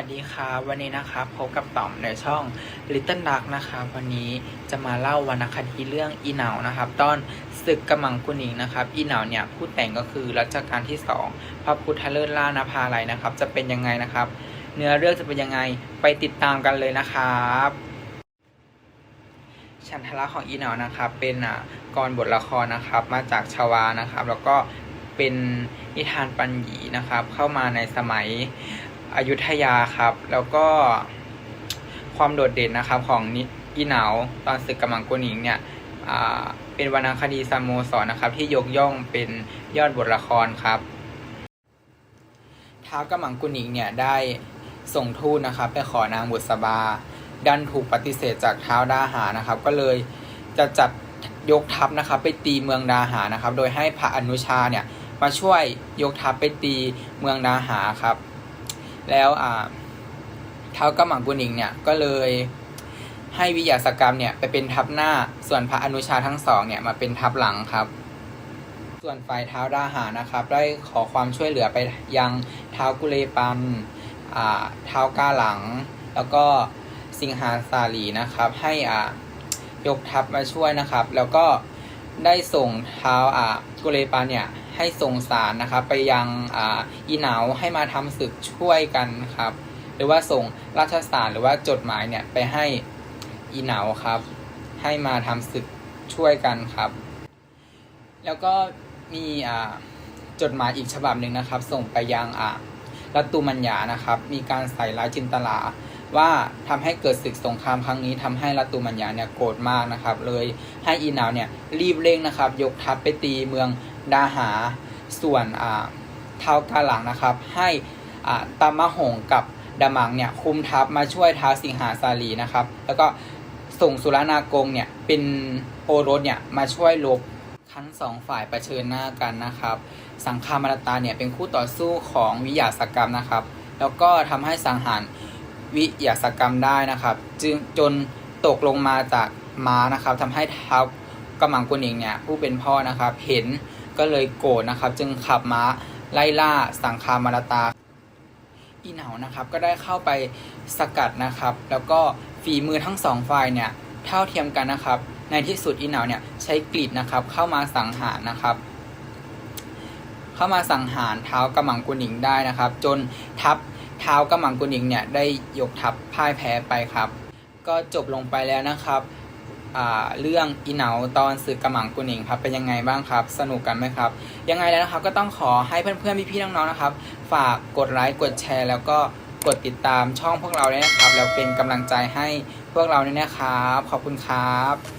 วัสดีครับ วันนี้นะครับพบกับต่อมในช่อง Little Duck นะครับ วันนี้จะมาเล่าวรรณคดีเรื่องอีเหนานะครับ ตอนศึกกำมังกุนิงนะครับ อีเหนาเนี่ยผู้แต่งก็คือรัชกาลที่สองพระพุทธเลิศล่านภาลัยนะครับ จะเป็นยังไงนะครับ เนื้อเรื่องจะเป็นยังไงไปติดตามกันเลยนะครับฉันทละของอีเหนานะครับ เป็นอะกรบทละครนะครับ มาจากชวานะครับ แล้วก็เป็นนิทานปัญญีนะครับ เข้ามาในสมัย อยุธยาครับ แล้วก็ความโดดเด่นนะครับของอีเหนาตอนศึกกำมังกุนิงเนี่ยเป็นวรรณคดีสโมสรนะครับ ที่ยกย่องเป็นยอดบทละครครับท้าวกำมังกุนิงเนี่ยได้ส่งทูตนะครับไปขอนางบุษบา ดันถูกปฏิเสธจากท้าวดาหานะครับ ก็เลยจะจัดยกทัพนะครับไปตีเมืองดาหานะครับ โดยให้พระอนุชาเนี่ยมาช่วยยกทัพไปตีเมืองดาหาครับ แล้วอ่าเท้ากำหมังกุนิงเนี่ยก็เลยให้วิยาสกรรมเนี่ยไปเป็นทัพหน้าส่วนพระอนุชาทั้งสองเนี่ยมาเป็นทัพหลังครับ ส่วนฝ่ายเท้าวดาหานะครับ ได้ขอความช่วยเหลือไปยังเท้าวกุเลปันอ่าเท้าวกาหลัง แล้วก็สิงหาสาลีนะครับ ให้อ่ายกทัพมาช่วยนะครับ แล้วก็ได้ส่งเท้าวอ่ากุเลปันเนี่ย ให้ส่งสารนะครับ ไปยังอีเหนาให้มาทำศึกช่วยกันครับ หรือว่าส่งราชสารหรือว่าจดหมายเนี่ยไปให้อีเหนาครับ ให้มาทำศึกช่วยกันครับ แล้วก็มีจดหมายอีกฉบับหนึ่งนะครับ ส่งไปยังรัตตุมัญญานะครับ มีการใส่ร้ายจินตลาว่าทำให้เกิดศึกสงครามครั้งนี้ทำให้รัตตุมัญญาเนี่ยโกรธมากนะครับ เลยให้อีเหนาเนี่ยรีบเร่งนะครับ ยกทัพไปตีเมือง ดาหา ส่วนเท้ากาหลังนะครับ ให้ตามะหงกับดามังเนี่ยคุมทัพมาช่วยท้าสิงหาสาลีนะครับ แล้วก็ส่งสุรนากงเนี่ยเป็นโอรสเนี่ยมาช่วยลบทั้งสองฝ่ายประชิญหน้ากันนะครับ สังคามรตาเนี่ยเป็นคู่ต่อสู้ของวิยาสกรรมนะครับ แล้วก็ทำให้สังหารวิยาสกรรมได้นะครับ จึงจนตกลงมาจากม้านะครับทำให้เท้าวกำมังกุนิงเนี่ยผู้เป็นพ่อนะครับ เห็น ก็เลยโกรธนะครับ จึงขับม้าไล่ล่าสังคามารตา อีเหนานะครับก็ได้เข้าไปสกัดนะครับ แล้วก็ฝีมือทั้งสองฝ่ายเนี่ยเท่าเทียมกันนะครับ ในที่สุดอีเหนาเนี่ยใช้กรีดนะครับเข้ามาสังหารนะครับ เข้ามาสังหารเท้ากำมังกุนิงได้นะครับ จนทัพเท้ากำมังกุนิงเนี่ยได้ยกทัพพ่ายแพ้ไปครับ ก็จบลงไปแล้วนะครับ เรื่องอีเหนาตอนสืบกระหมังกุนิงครับเป็นยังไงบ้างครับ สนุกกันไหมครับ ยังไงแล้วนะครับก็ต้องขอให้เพื่อนๆพี่ๆน้องๆนะครับ ฝากกดไลค์กดแชร์ แล้วก็กดติดตามช่องพวกเราด้วยนะครับแล้วเป็นกำลังใจให้พวกเราด้วยนะครับ ขอบคุณครับ